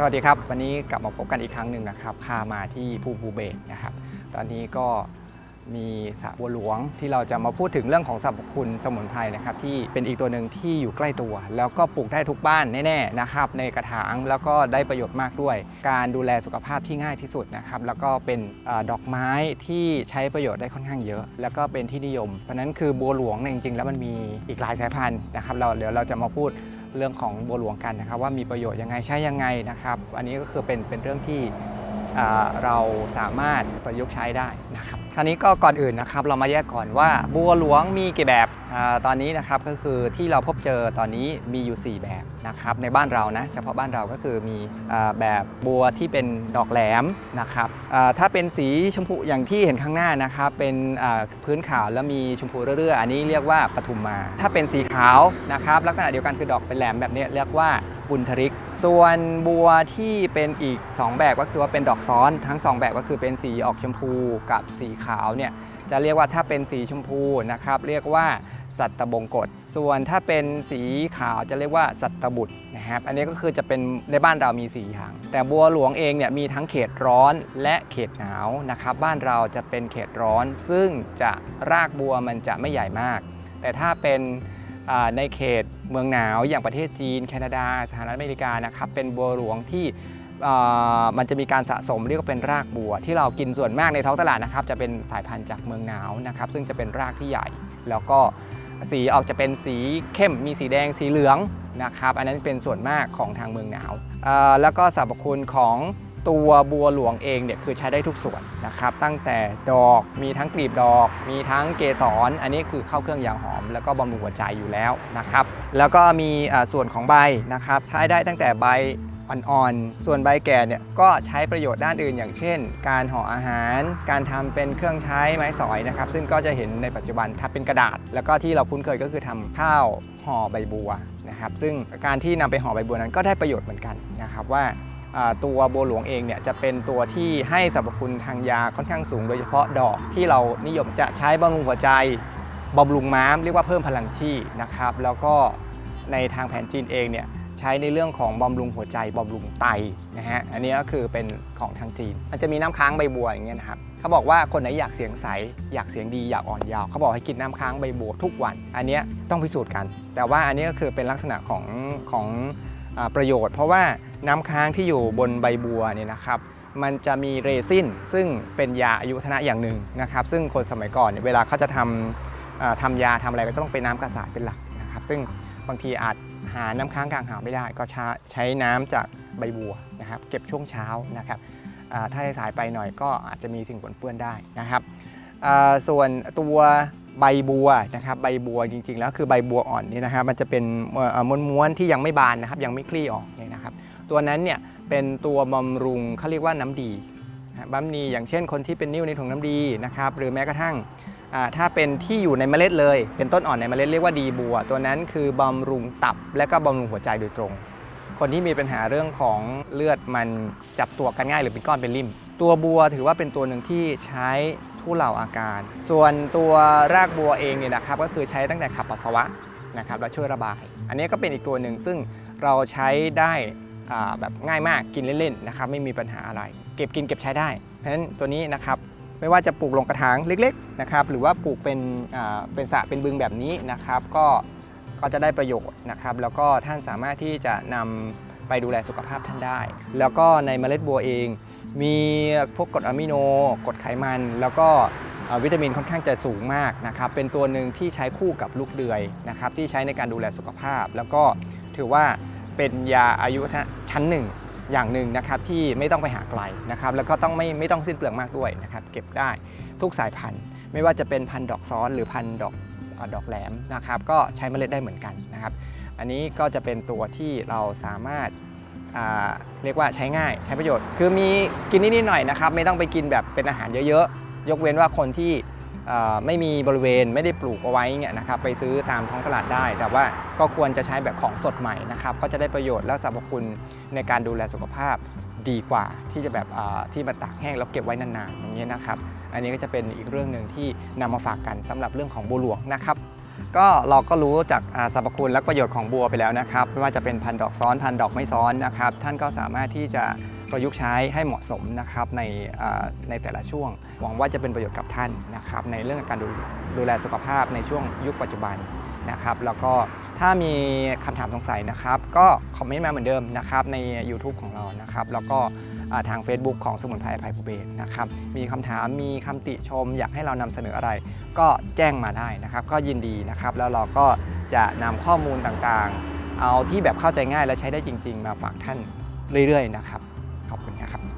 สวัสดีครับ วันนี้กลับมาพบกันอีกครั้งหนึ่งนะครับพามาที่ภูภูเบศนะครับ ตอนนี้ก็มีสระบัวหลวงที่เราจะมาพูดถึงเรื่องของสรรพคุณสมุนไพรนะครับ ที่เป็นอีกตัวหนึ่งที่อยู่ใกล้ตัว แล้วก็ปลูกได้ทุกบ้านแน่ๆนะครับ ในกระถางแล้วก็ได้ประโยชน์มากด้วย การดูแลสุขภาพที่ง่ายที่สุดนะครับ แล้วก็เป็นอดอกไม้ที่ใช้ประโยชน์ได้ค่อนข้างเยอะ แล้วก็เป็นที่นิยม เพราะฉะนั้นคือบัวหลวงเนี่ยจริงๆ แล้วมันมีอีกหลายสายพันธุ์นะครับเราเดี๋ยวเราจะมาพูด เรื่องของบัวหลวงกันนะครับ ว่ามีประโยชน์ยังไงใช้ยังไงนะครับ อันนี้ก็คือเป็นเป็นเรื่องที่เราสามารถประยุกต์ใช้ได้นะครับ ราวนี้ก็ก่อนอื่นนะครับเรามาแยกก่อนว่าบัวหลวงมีกี่แบบอตอนนี้นะครับก็คือที่เราพบเจอตอนนี้มีอยู่ 4 แบบนะครับในบ้านเรานะเฉพาะบ้านเราก็คือมีอแบบบัวที่เป็นดอกแหลมนะครับถ้าเป็นสีชมพูอย่างที่เห็นข้างหน้านะครับเป็นพื้นขาวแล้วมีชมพูเรื่อยๆอันนี้เรียกว่าปทุมมา ถ้าเป็นสีขาวนะครับลักษณะเดียวกันคือดอกเป็นแหลมแบบนี้เรียกว่า บุญทริก ส่วนบัวที่เป็นอีก 2 แบบก็คือว่าเป็นดอกซ้อนทั้ง 2 แบบก็คือเป็นสีออกชมพูกับสีขาวเนี่ยจะเรียกว่าถ้าเป็นสีชมพูนะครับเรียกว่าสัตตบงกฎส่วนถ้าเป็นสีขาวจะเรียกว่าสัตตบุตรนะครับอันนี้ก็คือจะเป็นในบ้านเรามีสีอย่าง แต่บัวหลวงเองเนี่ยมีทั้งเขตร้อนและเขตหนาวนะครับบ้านเราจะเป็นเขตร้อนซึ่งจะรากบัวมันจะไม่ใหญ่มาก แต่ถ้าเป็น ในเขตเมืองหนาวอย่างประเทศจีน แคนาดา สหรัฐอเมริกานะครับเป็นบัวหลวงที่มันจะมีการสะสมเรียกว่าเป็นรากบัว ที่เรากินส่วนมากในท้องตลาดนะครับ จะเป็นสายพันธุ์จากเมืองหนาวนะครับซึ่งจะเป็นรากที่ใหญ่ แล้วก็สีออกจะเป็นสีเข้มมีสีแดงสีเหลืองนะครับ อันนั้นเป็นส่วนมากของทางเมืองหนาวแล้วก็สรรพคุณของ ตัวบัวหลวงเองเนี่ยคือใช้ได้ทุกส่วนนะครับ ตั้งแต่ดอกมีทั้งกลีบดอก มีทั้งเกสรอันนี้คือเข้าเครื่องยางหอม แล้วก็บำรุงหัวใจอยู่แล้วนะครับ แล้วก็มีส่วนของใบนะครับใช้ได้ตั้งแต่ใบอ่อนๆ ส่วนใบแก่เนี่ยก็ใช้ประโยชน์ด้านอื่น อย่างเช่น การห่ออาหาร การทำเป็นเครื่องใช้ไม้สอยนะครับ ซึ่งก็จะเห็นในปัจจุบันทำเป็นกระดาษ แล้วก็ที่เราคุ้นเคยก็คือทำข้าวห่อใบบัวนะครับ ซึ่งการที่นำไปห่อใบบัวนั้นก็ได้ประโยชน์เหมือนกันนะครับว่า ตัวบัวหลวงเองเนี่ยจะเป็นตัวที่ให้สรรพคุณทางยาค่อนข้างสูง โดยเฉพาะดอกที่เรานิยมจะใช้บำรุงหัวใจบำรุงม้ามเรียกว่าเพิ่มพลังชีนะครับ แล้วก็ในทางแผนจีนเองเนี่ยใช้ในเรื่องของบำรุงหัวใจบำรุงไตนะฮะอันนี้ก็คือเป็นของทางจีน มันจะมีน้ำค้างใบบัวอย่างเงี้ยนะครับเขาบอกว่าคนไหนอยากเสียงใส อยากเสียงดีอยากอ่อนยาวเขาบอกให้กินน้ำค้างใบบัวทุกวัน อันนี้ต้องพิสูจน์กัน แต่ว่าอันนี้ก็คือเป็นลักษณะของของอประโยชน์ เพราะว่า น้ำค้างที่อยู่บนใบบัวเนี่ยนะครับมันจะมีเรซินซึ่งเป็นยาอายุวัฒนะอย่างหนึ่งนะครับ ซึ่งคนสมัยก่อนเนี่ยเวลาเขาจะทำอ่าทำยาทำอะไรก็ต้องเป็นน้ำกระสายเป็นหลักนะครับ ซึ่งบางทีอาจหาน้ำค้างกลางหาวไม่ได้ ก็ใช้ใช้น้ำจากใบบัวนะครับ เก็บช่วงเช้านะครับถ้าสายไปหน่อยก็อาจจะมีสิ่งปนเปื้อนได้นะครับส่วนตัวใบบัวนะครับใบบัวจริงๆแล้วคือใบบัวอ่อนนี่นะครับมันจะเป็นม้วนๆที่ยังไม่บานนะครับยังไม่คลี่ออกเนี่ยนะครับ ตัวนั้นเนี่ยเป็นตัวบำรุงเขาเรียกว่าน้ำดีนะบำดีอย่างเช่นคนที่เป็นนิ่วในถุงน้ำดีนะครับหรือแม้กระทั่งถ้าเป็นที่อยู่ในเมล็ดเลย เป็นต้นอ่อนในเมล็ดเรียกว่าดีบัว ตัวนั้นคือบำรุงตับและก็บำรุงหัวใจโดยตรง คนที่มีปัญหาเรื่องของเลือดมันจับตัวกันง่ายหรือเป็นก้อนเป็นริ่มตัวบัวถือว่าเป็นตัวหนึ่งที่ใช้ทุเลาอาการ ส่วนตัวรากบัวเองเนี่ยนะครับก็คือใช้ตั้งแต่ขับปัสสาวะนะครับและช่วยระบาย อันนี้ก็เป็นอีกตัวหนึ่งซึ่งเราใช้ได้ แบบง่ายมากกินเล่นๆนะครับไม่มีปัญหาอะไร เก็บกินเก็บใช้ได้เพราะฉะนั้นตัวนี้นะครับไม่ว่าจะปลูกลงกระถางเล็กๆนะครับหรือว่าปลูกเป็นเป็นสระเป็นบึงแบบนี้นะครับก็ก็จะได้ประโยชน์นะครับ แล้วก็ท่านสามารถที่จะนำไปดูแลสุขภาพท่านได้ แล้วก็ในเมล็ดบัวเอง มีพวกกรดอะมิโนกรดไขมัน แล้วก็วิตามินค่อนข้างจะสูงมากนะครับ เป็นตัวหนึ่งที่ใช้คู่กับลูกเดือยนะครับที่ใช้ในการดูแลสุขภาพ แล้วก็ถือว่า เป็นยาอายุวัฒนะชั้นหนึ่งอย่างหนึ่งนะครับที่ไม่ต้องไปหาไกลนะครับแล้วก็ต้องไม่ไม่ต้องสิ้นเปลืองมากด้วยนะครับเก็บได้ทุกสายพันธุ์ ไม่ว่าจะเป็นพันธุ์ดอกซ้อนหรือพันธุ์ดอกดอกแหลมนะครับก็ใช้เมล็ดได้เหมือนกันนะครับ อันนี้ก็จะเป็นตัวที่เราสามารถเรียกว่าใช้ง่ายใช้ประโยชน์ คือมีกินนิดๆหน่อยนะครับ ไม่ต้องไปกินแบบเป็นอาหารเยอะๆ ยกเว้นว่าคนที่ ไม่มีบริเวณไม่ได้ปลูกเอาไว้เนี่ยนะครับไปซื้อตามท้องตลาดได้ แต่ว่าก็ควรจะใช้แบบของสดใหม่นะครับก็จะได้ประโยชน์และสรรพคุณในการดูแลสุขภาพดีกว่าที่จะแบบที่มาตากแห้งแล้วเก็บไว้นานๆอย่างนี้ยนะครับอันนี้ก็จะเป็นอีกเรื่องหนึ่งที่นำมาฝากกันสำหรับเรื่องของบัวหลวงนะครับก็เราก็รู้จากอ่าสรรพคุณและประโยชน์ของบัวไปแล้วนะครับไม่ว่าจะเป็นพันดอกซ้อนพันดอกไม่ซ้อนนะครับท่านก็สามารถที่จะ ประยุกต์ใช้ให้เหมาะสมนะครับในในแต่ละช่วง หวังว่าจะเป็นประโยชน์กับท่านนะครับในเรื่องการดูดูแลสุขภาพในช่วงยุคปัจจุบันนะครับแล้วก็ถ้ามีคำถามสงสัยนะครับ ก็คอมเมนต์มาเหมือนเดิมนะครับใน YouTube ของเรานะครับ แล้วก็ทาง Facebook ของสมุนไพรไพภูเบศนะครับมีคำถามมีคำติชม อยากให้เรานำเสนออะไร ก็แจ้งมาได้นะครับ ก็ยินดีนะครับ แล้วเราก็จะนำข้อมูลต่างๆ เอาที่แบบเข้าใจง่ายและใช้ได้จริง ๆ มาฝากท่านเรื่อยๆนะครับ ขอบคุณครับ